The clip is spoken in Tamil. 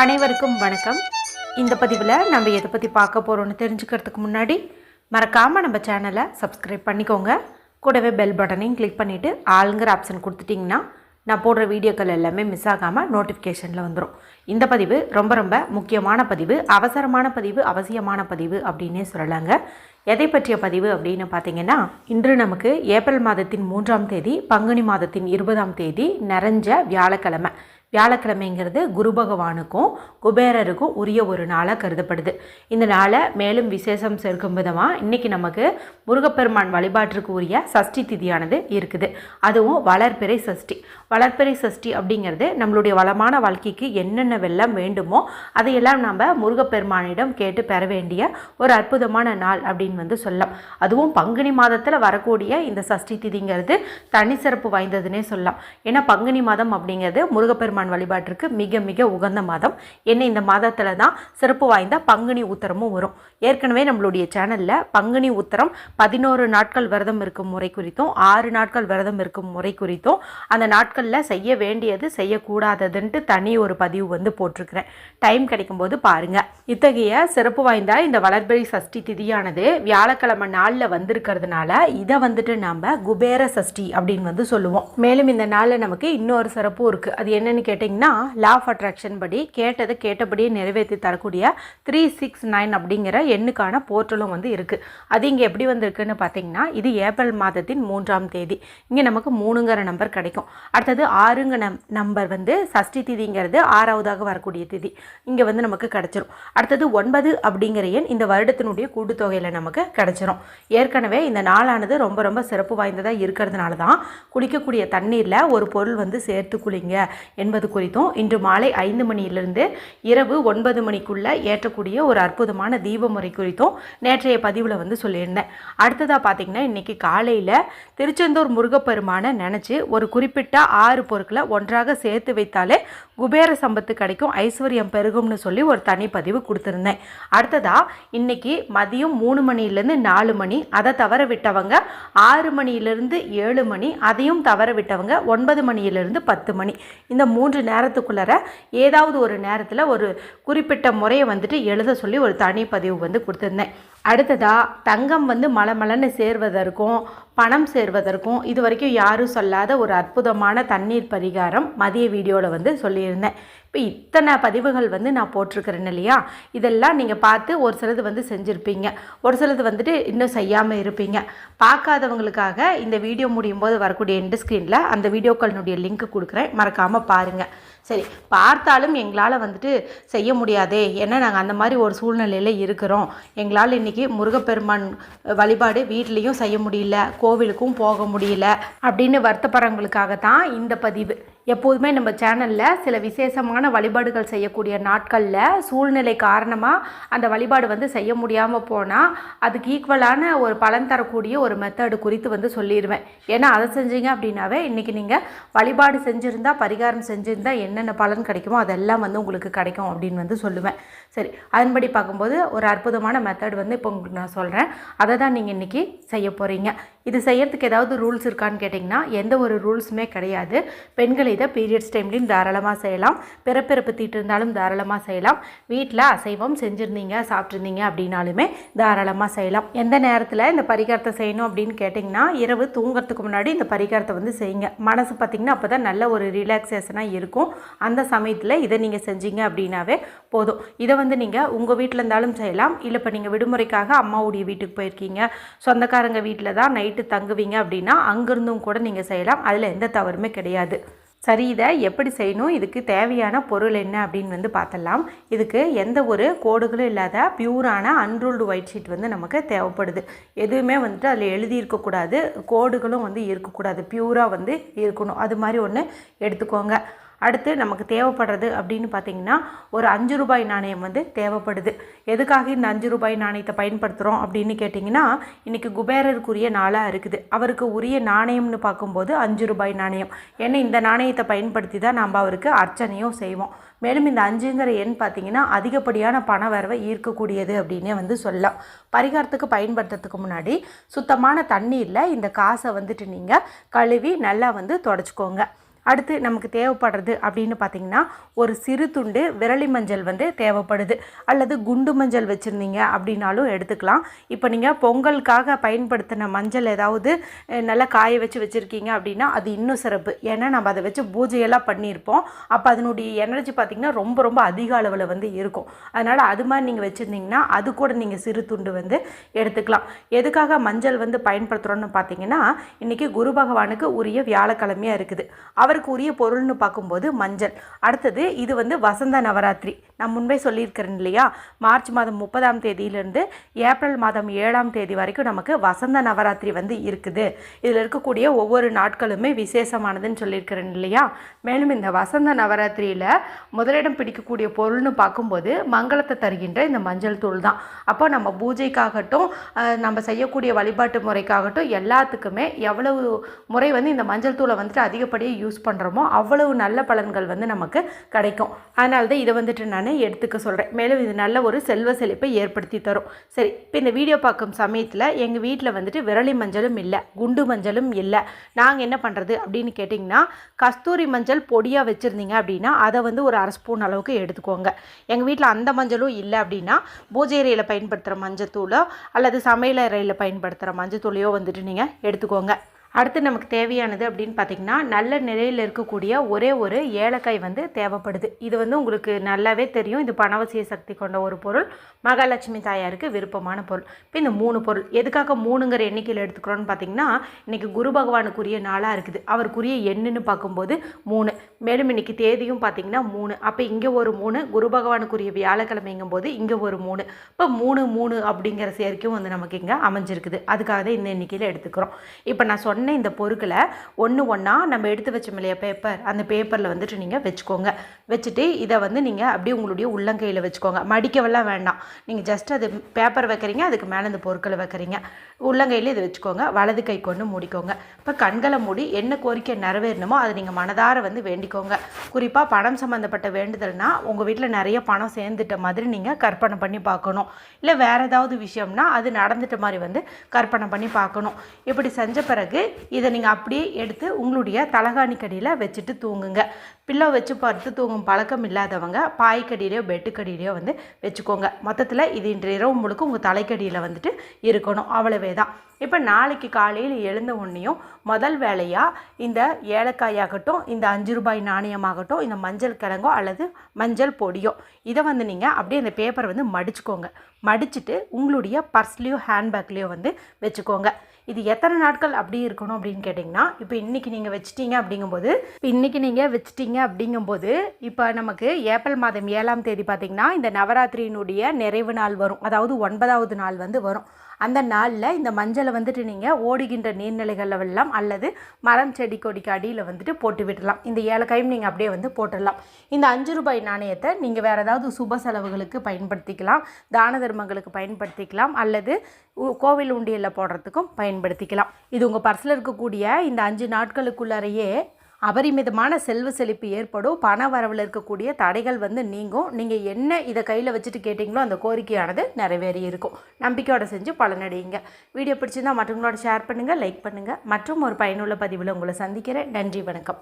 அனைவருக்கும் வணக்கம். இந்த பதிவில் நம்ம எதை பற்றி பார்க்க போகிறோம்னு தெரிஞ்சுக்கிறதுக்கு முன்னாடி மறக்காமல் நம்ம சேனலை சப்ஸ்கிரைப் பண்ணிக்கோங்க. கூடவே பெல் பட்டனையும் கிளிக் பண்ணிவிட்டு ஆளுங்கிற ஆப்ஷன் கொடுத்துட்டிங்கன்னா நான் போடுற வீடியோக்கள் எல்லாமே மிஸ் ஆகாமல் நோட்டிஃபிகேஷனில் வந்துடும் இந்த பதிவு ரொம்ப ரொம்ப முக்கியமான பதிவு அவசரமான பதிவு அவசியமான பதிவு அப்படின்னே சொல்லலாங்க. எதை பற்றிய பதிவு அப்படின்னு பார்த்தீங்கன்னா இன்று நமக்கு ஏப்ரல் மாதத்தின் மூன்றாம் தேதி பங்குனி மாதத்தின் இருபதாம் தேதி நிறைஞ்ச வியாழக்கிழமை. வியாழக்கிழமைங்கிறது குரு பகவானுக்கும் குபேரருக்கும் உரிய ஒரு நாளாக கருதப்படுது. இந்த நாளை மேலும் விசேஷம் சேர்க்கும் விதமாக இன்றைக்கி நமக்கு முருகப்பெருமான் வழிபாட்டிற்கு உரிய சஷ்டி திதியானது இருக்குது. அதுவும் வளர்பிறை சஷ்டி. வளர்பிறை சஷ்டி அப்படிங்கிறது நம்மளுடைய வளமான வாழ்க்கைக்கு என்னென்ன வெள்ளம் வேண்டுமோ அதையெல்லாம் நம்ம முருகப்பெருமானிடம் கேட்டு பெற வேண்டிய ஒரு அற்புதமான நாள் அப்படின்னு வந்து சொல்லலாம். அதுவும் பங்குனி மாதத்தில் வரக்கூடிய இந்த சஷ்டி திதிங்கிறது தனி சிறப்பு வாய்ந்ததுன்னே சொல்லலாம். ஏன்னா பங்குனி மாதம் அப்படிங்கிறது முருகப்பெருமான் வழிபாட்டிற்கு மிக மிக உகந்த மாதம். என்ன இந்த மாதத்தில் தான் சிறப்பு வாய்ந்த பங்குனி உத்தரமும் வரும். ஏற்கனவே நம்மளுடைய சேனலில் பங்குனி உத்தரம் பதினோரு நாட்கள் விரதம் இருக்கும் முறை குறித்தும் ஆறு நாட்கள் விரதம் இருக்கும் முறை குறித்தும் அந்த நாட்களில் செய்ய வேண்டியது செய்யக்கூடாததுன்ட்டு தனி ஒரு பதிவு வந்து போட்டிருக்கிறேன். டைம் கிடைக்கும்போது பாருங்க. இத்தகைய சிறப்பு வாய்ந்த இந்த வளர்பிறை சஷ்டி திதியானது வியாழக்கிழமை நாளில் வந்திருக்கிறதுனால இதை வந்துட்டு நம்ம குபேர சஷ்டி அப்படின்னு வந்து சொல்லுவோம். மேலும் இந்த நாளில் நமக்கு இன்னொரு சிறப்பும் இருக்குது அது என்னன்னு கேட்டிங்கன்னா லா ஆஃப் அட்ராக்ஷன் படி கேட்டதை கேட்டபடியே நிறைவேற்றி தரக்கூடிய த்ரீ சிக்ஸ் நைன் அப்படிங்கிற எண்ணுக்கான போர்ட்டலும் வந்து இருக்குது அது இங்கே எப்படி வந்திருக்குன்னு பார்த்தீங்கன்னா இது ஏப்ரல் மாதத்தின் மூன்றாம் தேதி. இங்கே நமக்கு மூணுங்கிற நம்பர் கிடைக்கும். அடுத்தது ஆறுங்க நம் நம்பர் வந்து சஷ்டி திதிங்கிறது ஆறாவதாக வரக்கூடிய திதி. இங்கே வந்து நமக்கு கிடைச்சிரும். அடுத்தது ஒன்பது அப்படிங்கிற எண் இந்த வருடத்தினுடைய கூட்டுத்தொகையில் நமக்கு கிடைச்சிரும். ஏற்கனவே இந்த நாளானது ரொம்ப ரொம்ப சிறப்பு வாய்ந்ததாக இருக்கிறதுனால தான் குளிக்கக்கூடிய தண்ணீரில் ஒரு பொருள் வந்து சேர்த்து குளிங்க என்பது குறித்தும் இன்று மாலை ஐந்து மணியிலிருந்து இரவு ஒன்பது மணிக்குள்ள ஏற்றக்கூடிய ஒரு அற்புதமான தீப முறை குறித்தும் நேற்றைய பதிவில் வந்து சொல்லியிருந்தேன். அடுத்ததாக பார்த்தீங்கன்னா இன்றைக்கி காலையில் திருச்செந்தூர் முருகப்பெருமானை நினச்சி ஒரு குறிப்பிட்ட ஆறு பொருட்களை ஒன்றாக சேர்த்து வைத்தாலே குபேர சம்பத்து கிடைக்கும் ஐஸ்வர்யம் பெருகும்னு சொல்லி ஒரு தனி பதிவு கொடுத்துருந்தேன். அடுத்ததாக இன்னைக்கு மதியம் மூணு மணிலேருந்து நாலு மணி அதை தவற விட்டவங்க ஆறு மணியிலிருந்து ஏழு மணி அதையும் தவற விட்டவங்க ஒன்பது மணியிலிருந்து பத்து மணி. இந்த மூன்று நேரத்துக்குள்ளார ஏதாவது ஒரு நேரத்தில் ஒரு குறிப்பிட்ட முறையை வந்துட்டு எழுத சொல்லி ஒரு தனி பதிவு வந்து கொடுத்துருந்தேன். அடுத்ததாக தங்கம் வந்து மலமலன்னு சேர்வதற்கும் பணம் சேர்வதற்கும் இது வரைக்கும் யாரும் சொல்லாத ஒரு அற்புதமான தண்ணீர் பரிகாரம் மதிய வீடியோவில் வந்து சொல்லியிருந்தேன். இப்போ இத்தனை பதிவுகள் வந்து நான் போட்டிருக்கிறேன் இல்லையா? இதெல்லாம் நீங்கள் பார்த்து ஒரு சிலது வந்து செஞ்சுருப்பீங்க. ஒரு சிலது வந்துட்டு இன்னும் செய்யாமல் இருப்பீங்க. பார்க்காதவங்களுக்காக இந்த வீடியோ முடியும் போது வரக்கூடிய எண்டு ஸ்க்ரீனில் அந்த வீடியோக்களினுடைய லிங்க் கொடுக்குறேன். மறக்காமல் பாருங்கள் சரி பார்த்தாலும் எங்களால் வந்துட்டு செய்ய முடியாதே. ஏன்னா நாங்கள் அந்த மாதிரி ஒரு சூழ்நிலையில் இருக்கிறோம். எங்களால் இன்றைக்கி முருகப்பெருமான் வழிபாடு வீட்லேயும் செய்ய முடியல கோவிலுக்கும் போக முடியல அப்படின்னு வருத்தப்படுறவங்களுக்காக தான் இந்த பதிவு. எப்போதுமே நம்ம சேனலில் சில விசேஷமான வழிபாடுகள் செய்யக்கூடிய நாட்களில் சூழ்நிலை காரணமாக அந்த வழிபாடு வந்து செய்ய முடியாமல் போனால் அதுக்கு ஈக்குவலான ஒரு பலன் தரக்கூடிய ஒரு மெத்தடு குறித்து வந்து சொல்லிடுவேன் ஏன்னா அதை செஞ்சீங்க அப்படின்னாவே இன்றைக்கி நீங்கள் வழிபாடு செஞ்சுருந்தா பரிகாரம் செஞ்சுருந்தா என்னென்ன பலன் கிடைக்குமோ அதெல்லாம் வந்து உங்களுக்கு கிடைக்கும் அப்படின்னு வந்து சொல்லுவேன். சரி அதன்படி பார்க்கும்போது ஒரு அற்புதமான மெத்தட் வந்து இப்போ உங்களுக்கு நான் சொல்கிறேன் அதை தான் நீங்கள் இன்றைக்கி செய்ய போகிறீங்க இது செய்யறதுக்கு ஏதாவது ரூல்ஸ் இருக்கான்னு கேட்டிங்கன்னா எந்த ஒரு ரூல்ஸுமே கிடையாது. பெண்கள் இதை பீரியட்ஸ் டைம்லையும் தாராளமாக செய்யலாம். பிறப்பிறப்பு தீட்டு இருந்தாலும் தாராளமாக செய்யலாம். வீட்டில் அசைவம் செஞ்சுருந்தீங்க சாப்பிட்ருந்தீங்க அப்படின்னாலுமே தாராளமாக செய்யலாம். எந்த நேரத்தில் இந்த பரிகாரத்தை செய்யணும் அப்படின்னு கேட்டிங்கன்னா இரவு தூங்குறதுக்கு முன்னாடி இந்த பரிகாரத்தை வந்து செய்யுங்க. மனசு பார்த்திங்கன்னா அப்போ தான் நல்ல ஒரு ரிலாக்ஸேஷனாக இருக்கும். அந்த சமயத்தில் இதை நீங்கள் செஞ்சீங்க அப்படின்னாவே போதும். இதை வந்து நீங்கள் உங்கள் வீட்டில் இருந்தாலும் செய்யலாம். இல்லை இப்போ நீங்கள் விடுமுறைக்காக அம்மாவுடைய வீட்டுக்கு போயிருக்கீங்க. சொந்தக்காரங்க வீட்டில் தான் நைட் நைட்டு தங்குவீங்க அப்படின்னா அங்கேருந்தும் கூட நீங்கள் செய்யலாம். அதில் எந்த தவறுமே கிடையாது. சரி இதை எப்படி செய்யணும்? இதுக்கு தேவையான பொருள் என்ன அப்படின்னு வந்து பார்த்தலாம் இதுக்கு எந்த ஒரு கோடுகளும் இல்லாத பியூரான அன்ரூல்டு ஒயிட் ஷீட் வந்து நமக்கு தேவைப்படுது. எதுவுமே வந்துட்டு அதில் எழுதியிருக்கக்கூடாது கோடுகளும் வந்து இருக்கக்கூடாது. பியூராக வந்து இருக்கணும். அது மாதிரி ஒன்று எடுத்துக்கோங்க. அடுத்து நமக்கு தேவைப்படுறது அப்படின்னு பார்த்தீங்கன்னா ஒரு அஞ்சு ரூபாய் நாணயம் வந்து தேவைப்படுது. எதுக்காக இந்த அஞ்சு ரூபாய் நாணயத்தை பயன்படுத்துகிறோம் அப்படின்னு கேட்டிங்கன்னா இன்றைக்கி குபேரருக்குரிய நாளாக இருக்குது. அவருக்கு உரிய நாணயம்னு பார்க்கும்போது அஞ்சு ரூபாய் நாணயம். ஏன்னா இந்த நாணயத்தை பயன்படுத்தி தான் நம்ம அவருக்கு அர்ச்சனையும் செய்வோம். மேலும் இந்த அஞ்சுங்கிற எண் பார்த்திங்கன்னா அதிகப்படியான பண வரவை ஈர்க்கக்கூடியது அப்படின்னே வந்து சொல்லலாம். பரிகாரத்துக்கு பயன்படுத்துறதுக்கு முன்னாடி சுத்தமான தண்ணீரில் இந்த காசை வந்துட்டு நீங்கள் கழுவி நல்லா வந்து தொடச்சிக்கோங்க. அடுத்து நமக்கு தேவைப்படுறது அப்படின்னு பார்த்தீங்கன்னா ஒரு சிறு துண்டு விரலி மஞ்சள் வந்து தேவைப்படுது. அல்லது குண்டு மஞ்சள் வச்சுருந்தீங்க அப்படின்னாலும் எடுத்துக்கலாம். இப்போ நீங்கள் பொங்கலுக்காக பயன்படுத்தின மஞ்சள் ஏதாவது நல்லா காய வச்சு வச்சுருக்கீங்க அப்படின்னா அது இன்னும் சிறப்பு. ஏன்னா நம்ம அதை வச்சு பூஜையெல்லாம் பண்ணியிருப்போம். அப்போ அதனுடைய எனர்ஜி பார்த்திங்கன்னா ரொம்ப ரொம்ப அதிக அளவில் வந்து இருக்கும். அதனால் அது மாதிரி நீங்கள் வச்சுருந்தீங்கன்னா அது கூட நீங்கள் சிறு துண்டு வந்து எடுத்துக்கலாம். எதுக்காக மஞ்சள் வந்து பயன்படுத்துகிறோன்னு பார்த்தீங்கன்னா இன்றைக்கி குரு பகவானுக்கு உரிய வியாழக்கிழமையாக இருக்குது. அவருக்கு உரிய பொருள்னு பார்க்கும்போது மஞ்சள். அடுத்தது இது வந்து வசந்த நவராத்திரி. நான் முன்பே சொல்லியிருக்கிறேன் இல்லையா? மார்ச் மாதம் முப்பதாம் தேதியிலிருந்து ஏப்ரல் மாதம் ஏழாம் தேதி வரைக்கும் நமக்கு வசந்த நவராத்திரி வந்து இருக்குது. இதில் இருக்கக்கூடிய ஒவ்வொரு நாட்களுமே விசேஷமானதுன்னு சொல்லியிருக்கிறேன் இல்லையா? மேலும் இந்த வசந்த நவராத்திரியில் முதலிடம் பிடிக்கக்கூடிய பொருள்னு பார்க்கும்போது மங்களத்தை தருகின்ற இந்த மஞ்சள் தூள் தான். அப்போ நம்ம பூஜைக்காகட்டும் நம்ம செய்யக்கூடிய வழிபாட்டு முறைக்காகட்டும் எல்லாத்துக்குமே எவ்வளவு முறை வந்து இந்த மஞ்சள் தூளை வந்துட்டு அதிகப்படியாக யூஸ் பண்ணுறோமோ அவ்வளவு நல்ல பலன்கள் வந்து நமக்கு கிடைக்கும். அதனால தான் இதை வந்துட்டு நான் எடுத்துக்க சொல்கிறேன் மேலும் இது நல்ல ஒரு செல்வ செழிப்பை ஏற்படுத்தி தரும். சரி இப்போ இந்த வீடியோ பார்க்கும் சமயத்தில் எங்கள் வீட்டில் வந்துட்டு விரலி மஞ்சளும் இல்லை குண்டு மஞ்சளும் இல்லை. நாங்கள் என்ன பண்ணுறது அப்படின்னு கேட்டிங்கன்னா கஸ்தூரி மஞ்சள் பொடியாக வச்சுருந்தீங்க அப்படின்னா அதை வந்து ஒரு அரை ஸ்பூன் அளவுக்கு எடுத்துக்கோங்க. எங்கள் வீட்டில் அந்த மஞ்சளும் இல்லை அப்படின்னா பூஜை அறையில் பயன்படுத்துகிற மஞ்சத்தூளோ அல்லது சமையல் அறையில் பயன்படுத்துகிற மஞ்சத்தூளையோ வந்துட்டு நீங்கள் எடுத்துக்கோங்க. அடுத்து நமக்கு தேவையானது அப்படின்னு பார்த்தீங்கன்னா நல்ல நிலையில் இருக்கக்கூடிய ஒரே ஒரு ஏலக்காய் வந்து தேவைப்படுது. இது வந்து உங்களுக்கு நல்லாவே தெரியும். இது பணவசிய சக்தி கொண்ட ஒரு பொருள். மகாலட்சுமி தாயாருக்கு விருப்பமான பொருள். இப்போ இந்த மூணு பொருள் எதுக்காக மூணுங்கிற எண்ணிக்கையில் எடுத்துக்கிறோன்னு பார்த்தீங்கன்னா இன்றைக்கி குரு பகவானுக்குரிய நாளாக இருக்குது. அவருக்குரிய எண்ணுன்னு பார்க்கும்போது மூணு. மேலும் இன்றைக்கி தேதியும் பார்த்தீங்கன்னா மூணு. அப்போ இங்கே ஒரு மூணு குரு பகவானுக்குரிய வியாழக்கிழமைங்கும் போது இங்கே ஒரு மூணு. இப்போ மூணு மூணு அப்படிங்கிற சேர்க்கையும் வந்து நமக்கு இங்கே அமைஞ்சிருக்குது. அதுக்காக தான் இந்த எண்ணிக்கையில் எடுத்துக்கிறோம். இப்போ நான் சொன்ன இந்த பொருட்களை ஒன்று ஒன்றா நம்ம எடுத்து வச்சோம் இல்லையா பேப்பர் அந்த பேப்பரில் வந்துட்டு நீங்கள் வச்சுக்கோங்க. வச்சுட்டு இதை வந்து நீங்கள் அப்படியே உங்களுடைய உள்ளங்கையில் வச்சுக்கோங்க. மடிக்கவெல்லாம் வேண்டாம். நீங்கள் ஜஸ்ட் அது பேப்பர் வைக்கிறீங்க அதுக்கு மேலே இந்த பொருட்களை வைக்கிறீங்க. உள்ளங்கையில் இதை வச்சுக்கோங்க. வலது கை கொண்டு மூடிக்கோங்க. இப்போ கண்களை மூடி என்ன கோரிக்கை நிறைவேறணுமோ அதை நீங்கள் மனதார வந்து வேண்டிக்கோங்க. குறிப்பாக பணம் சம்மந்தப்பட்ட வேண்டுதல்னா உங்கள் வீட்டில் நிறைய பணம் சேர்ந்துட்ட மாதிரி நீங்கள் கற்பனை பண்ணி பார்க்கணும். இல்லை வேறு ஏதாவது விஷயம்னா அது நடந்துட்ட மாதிரி வந்து கற்பனை பண்ணி பார்க்கணும். இப்படி செஞ்ச பிறகு இதை நீங்கள் அப்படியே எடுத்து உங்களுடைய தலகாணிக்கடியில் வச்சுட்டு தூங்குங்க. பில்லோ வச்சு படுத்து தூங்கும் பழக்கம் இல்லாதவங்க பாய்க்கடியிலையோ பெட்டுக்கடியிலையோ வந்து வச்சுக்கோங்க. மொத்தத்தில் இது இன்று இரவு முழுக்க உங்கள் தலைக்கடியில் வந்துட்டு இருக்கணும். அவ்வளவே தான் இப்போ நாளைக்கு காலையில் எழுந்த உடனேயும் முதல் வேலையாக இந்த ஏலக்காயாகட்டும் இந்த அஞ்சு ரூபாய் நாணயமாகட்டும் இந்த மஞ்சள் கிழங்கோ அல்லது மஞ்சள் பொடியோ இதை வந்து நீங்கள் அப்படியே இந்த பேப்பரை வந்து மடிச்சுக்கோங்க. மடிச்சுட்டு உங்களுடைய பர்ஸ்லேயோ ஹேண்ட்பேக்லேயோ வந்து வச்சுக்கோங்க. இது எத்தனை நாட்கள் அப்படி இருக்கணும் அப்படின்னு கேட்டிங்கன்னா இப்போ இன்றைக்கி நீங்கள் வச்சிட்டீங்க அப்படிங்கும்போது இப்போ இன்றைக்கி நீங்கள் வச்சிட்டீங்க அப்படிங்கும்போது இப்போ நமக்கு ஏப்ரல் மாதம் ஏழாம் தேதி பார்த்திங்கன்னா இந்த நவராத்திரியினுடைய நிறைவு நாள் வரும். அதாவது ஒன்பதாவது நாள் வந்து வரும். அந்த நாளில் இந்த மஞ்சளை வந்துட்டு நீங்கள் ஓடுகின்ற நீர்நிலைகளெல்லாம் அல்லது மரம் செடி கொடிக்கு அடியில் வந்துட்டு போட்டு விடலாம். இந்த ஏலக்காயும் நீங்கள் அப்படியே வந்து போட்டுடலாம். இந்த அஞ்சு ரூபாய் நாணயத்தை நீங்கள் வேறு ஏதாவது சுப செலவுகளுக்கு பயன்படுத்திக்கலாம் தான தர்மங்களுக்கு பயன்படுத்திக்கலாம் அல்லது உ- கோவில் உண்டியலில் போடுறதுக்கும் பயன்படுத்திக்கலாம். இது உங்கள் பர்ஸில் இருக்கக்கூடிய இந்த அஞ்சு நாட்களுக்குள்ளாரையே அபரிமிதமான செல்வ செழிப்பு ஏற்படும். பண வரவில் இருக்கக்கூடிய தடைகள் வந்து நீங்கும். நீங்கள் என்ன இதை கையில் வச்சுட்டு கேட்டிங்களோ அந்த கோரிக்கையானது நிறைவேறி இருக்கும். நம்பிக்கையோடு செஞ்சு பலனடையுங்க. வீடியோ பிடிச்சிருந்தா மற்றவங்களோட ஷேர் பண்ணுங்கள் லைக் பண்ணுங்கள் மற்றும் ஒரு பயனுள்ள பதிவில் உங்களை சந்திக்கிறேன். நன்றி வணக்கம்.